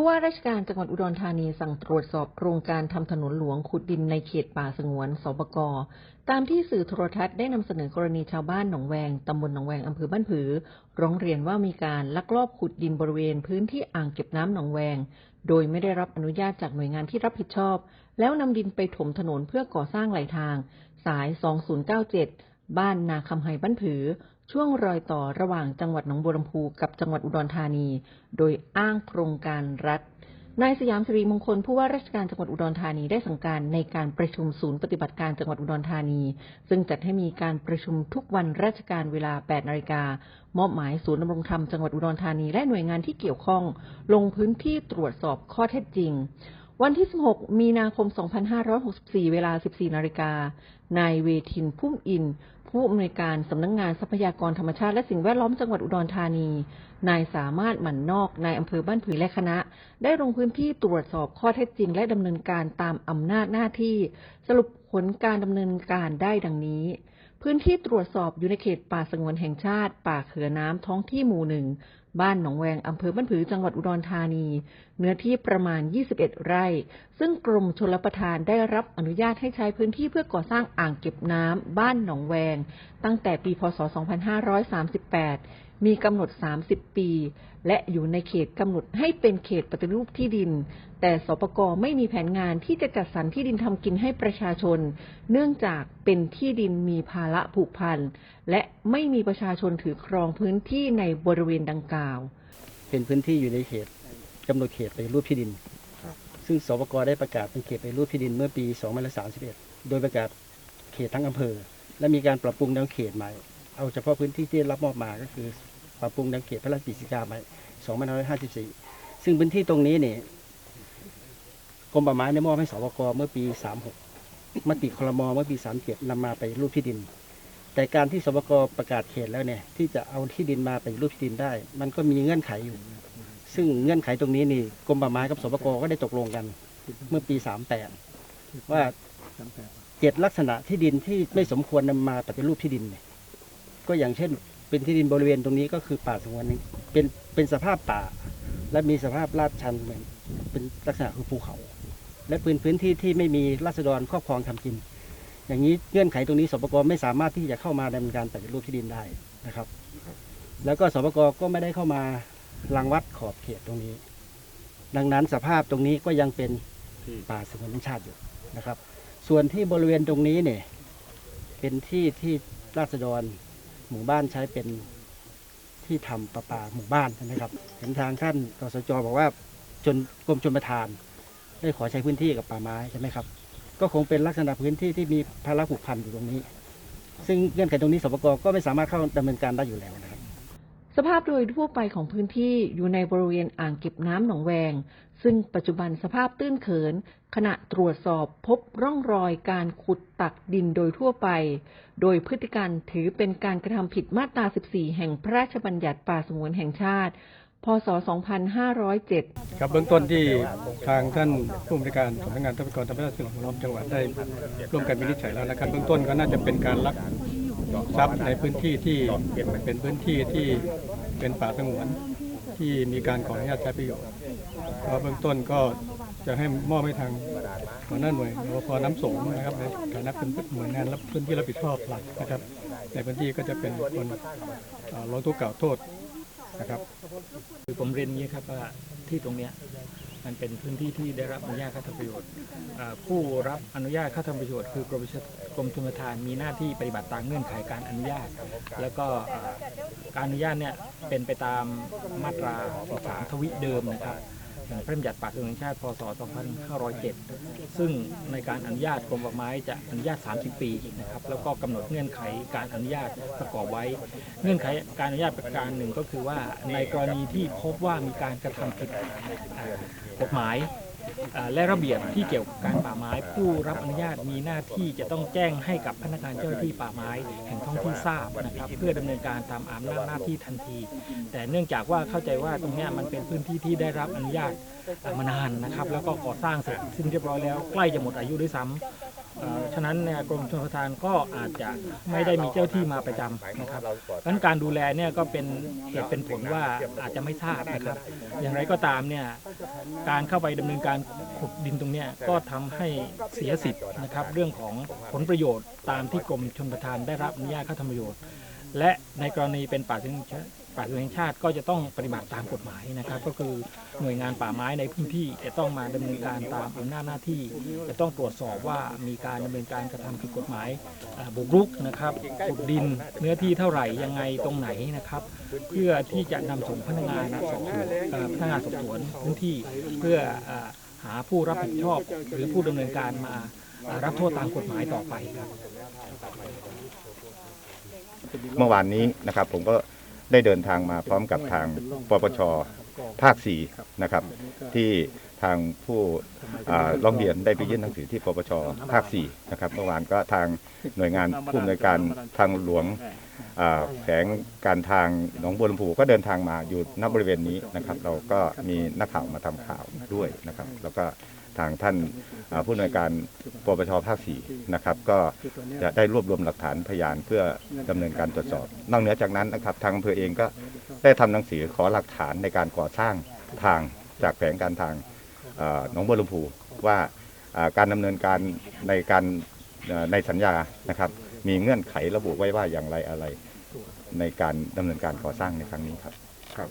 ผู้ว่าราชการจังหวัดอุดรธานีสั่งตรวจสอบโครงการทำถนนหลวงขุดดินในเขตป่าสงวนสปกตามที่สื่อโทรทัศน์ได้นำเสนอกรณีชาวบ้านหนองแวงตำบลหนองแวงอำเภอบ้านผือ ร้องเรียนว่ามีการลักลอบขุดดินบริเวณพื้นที่อ่างเก็บน้ำหนองแวง โดยไม่ได้รับอนุญาตจากหน่วยงานที่รับผิดชอบ แล้วนำดินไปถมถนนเพื่อก่อสร้างไหลทาง สาย 2097 บ้านนาคำไฮบ้านผือ ช่วงรอยต่อระหว่างจังหวัดหนองบัวลำพูกับจังหวัดอุดรธานี โดยอ้างโครงการรัฐนายสยามสิริมงคลผู้ว่าราชการจังหวัดอุดรธานีได้สั่งการในการประชุมศูนย์ปฏิบัติการจังหวัดอุดรธานี ซึ่งจัดให้มีการประชุมทุกวันราชการเวลา 8 นาฬิกามอบหมายศูนย์ดำรงธรรมจังหวัดอุดรธานีและหน่วยงานที่เกี่ยวข้อง ลงพื้นที่ตรวจสอบข้อเท็จจริง วันที่ 16 มีนาคม 2564 เวลา 14 นาฬิกานายเวทินพุ่มอิน ผู้อำนวยการสำนักงงานทรัพยากรธรรมชาติและสิ่งแวดล้อมจังหวัดอุดรธานี นายสามารถหมั่นนอกนายอำเภอบ้านผือและคณะ ได้ลงพื้นที่ตรวจสอบข้อเท็จจริง และดำเนินการตามอำนาจหน้าที่ สรุปผลการดำเนินการได้ดังนี้ พื้นที่ตรวจสอบอยู่ในเขตป่าสงวนแห่งชาติ ป่าเขือน้ำท้องที่หมู่หนึ่ง บ้านหนองแวงอำเภอบ้านผือจังหวัดอุดรธานี เนื้อที่ประมาณ 21 ไร่ ซึ่งกรมชลประทานได้รับอนุญาตให้ใช้พื้นที่เพื่อก่อสร้างอ่างเก็บน้ำบ้านหนองแวง ตั้งแต่ปี พศ 2538 มีกำหนด 30 ปี และอยู่ในเขตกำหนดให้เป็นเขตปฏิรูปที่ดิน แต่สปกไม่มีแผนงานที่จะจัดสรรที่ดินทำกินให้ประชาชน เนื่องจากเป็นที่ดินมีภาระผูกพัน และไม่มีประชาชนถือครองพื้นที่ในบริเวณดังกล่าว เป็นพื้นที่อยู่ในเขตกำหนดเขตปฏิรูปที่ดิน ซึ่งสปกได้ประกาศเป็นเขตปฏิรูปที่ดินเมื่อปี 2531 โดยประกาศเขตทั้งอำเภอ และมีการปรับปรุงแนวเขตใหม่ เอาเฉพาะพื้นที่ที่รับมอบมาก็คือ ปรับปรุงแนวเขตพระราชกฤษฎีกาใหม่2554 ซึ่งพื้นที่ตรงนี้เนี่ยกรมป่าไม้ได้มอบให้สปกเมื่อปี 36มติคลมเมื่อปี 37นำมาไปรูปที่ดิน แต่การที่สปกประกาศเขตแล้วเนี่ยที่จะเอาที่ดินมาเป็นรูปที่ดินได้ มันก็มีเงื่อนไขอยู่ ซึ่งเงื่อนไขตรงนี้นี่กรมป่าไม้กับสปกก็ได้ตกลงกัน เมื่อปี 38 ว่าเจ็ดลักษณะที่ดินที่ไม่สมควรนำมาปฏิรูปที่ดิน ก็อย่างเช่น เป็นที่ดินบริเวณตรงนี้ก็คือป่าสงวนนี้เป็นเป็นสภาพป่า และมีสภาพลาดชันเหมือนเป็นลักษณะคือภูเขา และพื้นพื้นที่ที่ไม่มีราษฎรครอบครองทำกิน อย่างนี้เงื่อนไขตรงนี้สปกไม่สามารถที่จะเข้ามาดำเนินการปฏิรูปที่ดินได้นะครับ แล้วก็สปกก็ไม่ได้เข้ามารังวัดขอบเขตตรงนี้ ดังนั้นสภาพตรงนี้ก็ยังเป็นป่าสงวนแห่งชาติอยู่นะครับ ส่วนที่บริเวณตรงนี้เนี่ยเป็นที่ที่ราษฎร หมู่บ้านใช้เป็นที่ทำประปาหมู่บ้านใช่ไหมครับ เห็นทางท่านกสจบอกว่าจนกรมชนประทาน ได้ขอใช้พื้นที่กับป่าไม้ใช่ไหมครับ ก็คงเป็นลักษณะพื้นที่ที่มีภาระผูกพันอยู่ตรงนี้ ซึ่งเงื่อนไขตรงนี้สปกก็ไม่สามารถเข้าดำเนินการได้อยู่แล้วนะครับ สภาพโดยทั่วไปของพื้นที่อยู่ในบริเวณอ่างเก็บน้ำหนองแวง ซึ่งปัจจุบันสภาพตื้นเขิน ขณะตรวจสอบพบร่องรอยการขุดตักดินโดยทั่วไป โดยพฤติการถือเป็นการกระทำผิดมาตรา 14 แห่งพระราชบัญญัติป่าสงวนแห่งชาติ พศ 2507 ครับเบื้องต้นที่ทางท่านผู้อำนวยการสำนักงานทรัพยากรธรรมชาติสิ่งแวดล้อมจังหวัดได้ร่วมกันวินิจฉัยแล้วนะครับ เบื้องต้นก็น่าจะเป็นการลัก ทรัพย์ในพื้นที่ที่เป็นพื้นที่ที่เป็นป่าสงวนที่มีการขออนุญาตใช้ประโยชน์ก็เบื้องต้นก็จะให้มอบให้ทางหัวหน้าหน่วยรปภน้ำสงนะครับในฐานะเป็นหน่วยงานรับพื้นที่รับผิดชอบหลักนะครับ ในพื้นที่ก็จะเป็นคนร้องทุกข์กล่าวโทษนะครับคือผมเรียนนี้ครับว่าที่ตรงเนี้ย มันเป็นพื้นที่ที่ได้รับอนุญาตค่าทำประโยชน์ผู้รับอนุญาตค่าทำประโยชน์คือกรมชกรมชลทานมีหน้าที่ปฏิบัติตามเงื่อนไขการอนุญาต แล้วก็การอนุญาตเนี่ยเป็นไปตามมาตรา13ทวิเดิมนะครับ พระราชบัญญัติป่าสงวนแห่งชาติพศ 2507 ซึ่งในการอนุญาตกรมป่าไม้จะอนุญาต 30 ปีนะครับแล้วก็กำหนดเงื่อนไขการอนุญาตประกอบไว้ เงื่อนไขการอนุญาตประการหนึ่งก็คือว่าในกรณีที่พบว่ามีการกระทำผิดกฎหมาย และระเบียบที่เกี่ยวกับการป่าไม้ ผู้รับอนุญาตมีหน้าที่จะต้องแจ้งให้กับพนักงานเจ้าหน้าที่ป่าไม้แห่งท้องที่ทราบนะครับเพื่อดำเนินการตามอำนาจหน้าที่ทันที แต่เนื่องจากว่าเข้าใจว่าตรงนี้มันเป็นพื้นที่ที่ได้รับอนุญาตมานานนะครับ แล้วก็ก่อสร้างเสร็จสิ้นเรียบร้อยแล้วใกล้จะหมดอายุด้วยซ้ำเอ่อฉะนั้นกรมชลประทานก็อาจจะไม่ได้มีเจ้าที่มาประจำนะครับเพราะฉะนั้นการดูแลเนี่ยก็เป็นเหตุเป็นผลว่าอาจจะไม่ทราบนะครับ อย่างไรก็ตามเนี่ยการเข้าไปดำเนินการขุดดินตรงเนี้ยก็ทำให้เสียสิทธิ์นะครับ เรื่องของผลประโยชน์ตามที่กรมชลประทานได้รับอนุญาตเข้าทำประโยชน์ และในกรณีเป็นป่าสงวนแห่งชาติป่าสงวนแห่งชาติก็จะต้องปฏิบัติตามกฎหมายนะครับ ก็คือหน่วยงานป่าไม้ในพื้นที่จะต้องมาดำเนินการตามอำนาจหน้าที่ จะต้องตรวจสอบว่ามีการดำเนินการกระทำผิดกฎหมายอ่าบุกรุกนะครับขุดดินเนื้อที่เท่าไหร่ยังไงตรงไหนนะครับ เพื่อที่จะนำส่งพนักงานสอบสวนเอ่อพนักงานสอบสวนพื้นที่เพื่ออ่า หาผู้รับผิดชอบหรือผู้ดำเนินการมารับโทษตามกฎหมายต่อไปครับเมื่อวานนี้นะครับผมก็ได้เดินทางมาพร้อมกับทางปปชภาค4นะครับที่ทางผู้ร้องเรียนได้ไปยื่นหนังสือที่ปปชภาค4นะครับเมื่อวานก็ทางหน่วยงานผู้อำนวยการทางหลวง แขวงการทางหนองบัวลำพูก็เดินทางมาอยู่ณบริเวณนี้นะครับ เราก็มีนักข่าวมาทำข่าวด้วยนะครับ แล้วก็ทางท่านผู้อำนวยการปปชภาค4นะครับ ก็จะได้รวบรวมหลักฐานพยานเพื่อดำเนินการตรวจสอบ นอกเหนือจากนั้นนะครับ ทางอำเภอเองก็ได้ทำหนังสือขอหลักฐานในการก่อสร้างทางจากแผงการทางหนองบัวลำพูว่าการดำเนินการในการในสัญญานะครับ มีเงื่อนไขระบุไว้ว่าอย่างไรอะไร ในการดำเนินการก่อสร้างในครั้งนี้ครับ